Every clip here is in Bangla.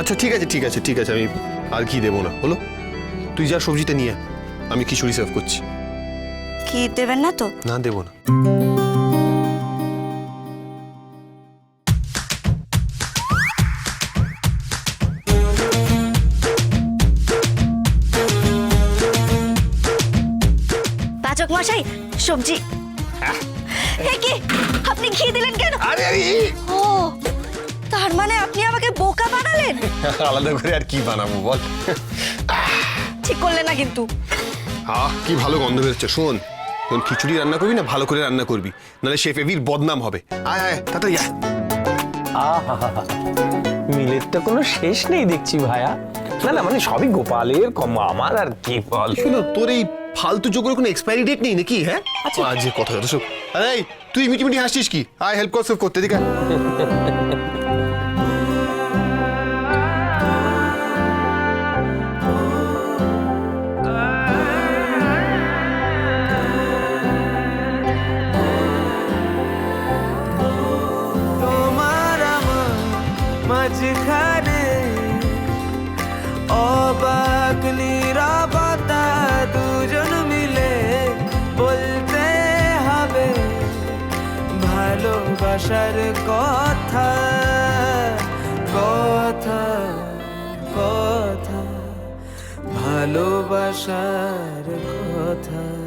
আচ্ছা ঠিক আছে ঠিক আছে ঠিক আছে আমি আর কি দেবো না হলো? তুই যা সবজিটা নিয়ে আয়। আমি খিচুড়ি সার্ভ করছি। কি দেবেন না তো? না দেবো না। পাচক মশাই সবজি। এ কি আপনি ঘি দিলেন কেন? আরে আরে ও তার মানে আপনি আমাকে বোকা বানালেন? আলাদা করে আর কি বানাবো বল? ঠিক করলে না কিন্তু। আহ কি ভালো গন্ধ বেরোচ্ছে শোন। যখন খিচুড়ি রান্না করবি না ভালো করে রান্না করবি। নাহলে শেফ এভির বদনাম হবে। আয় আয় তাড়াতাড়ি আয়। আহা মিলের তো কোনো শেষ নেই দেখছি ভায়া। না না মানে সবই গোপালের কম আমার আর কি বল। শুনো তোর এই ফালতু যোগের কোনো এক্সপায়ারি ডেট নেই নাকি হ্যাঁ? আজে কথা যত সব আরে তুই মিটি মিটি হাসছিস কি? আয় হেল্প কর করতে দিকে মাঝখানে। অবাক নীরবতা দুজন মিলে বলতে হবে ভালোবাসার কথা কথা কথা ভালোবাসার কথা।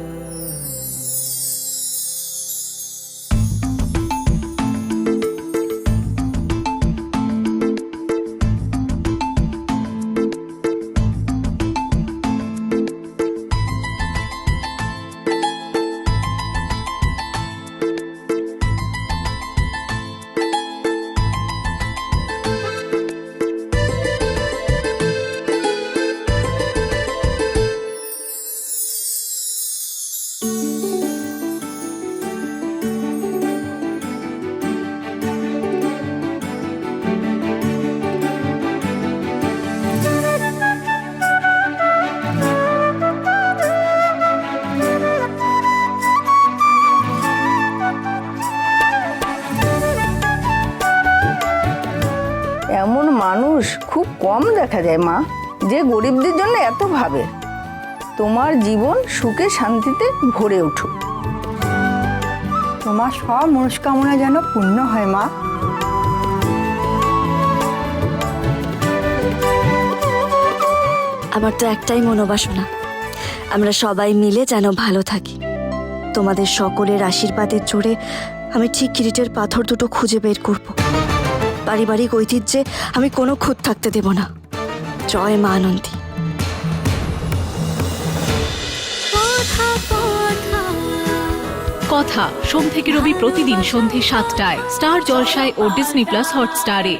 মানুষ খুব কম দেখা যায়, মা। যে গরিবদের জন্য এত ভাবে। তোমার জীবন সুখে শান্তিতে ভরে উঠুক। তোমার সব মনস্কামনা যেন পূর্ণ হয়, মা। আমার তো একটাই মনোবাসনা। আমরা সবাই মিলে যেন ভালো থাকি। তোমাদের সকলের আশীর্বাদের জোরে আমি ঠিক কিরিটের পাথর দুটো খুঁজে বের করব। পারিবারিক ঐতিহ্যে আমি কোনো খুঁত থাকতে দেব না। জয় মা আনন্দী। কথা সোম থেকে রবি প্রতিদিন সন্ধে সাতটায়। স্টার জলসায় ও ডিসনি প্লাস হটস্টারে।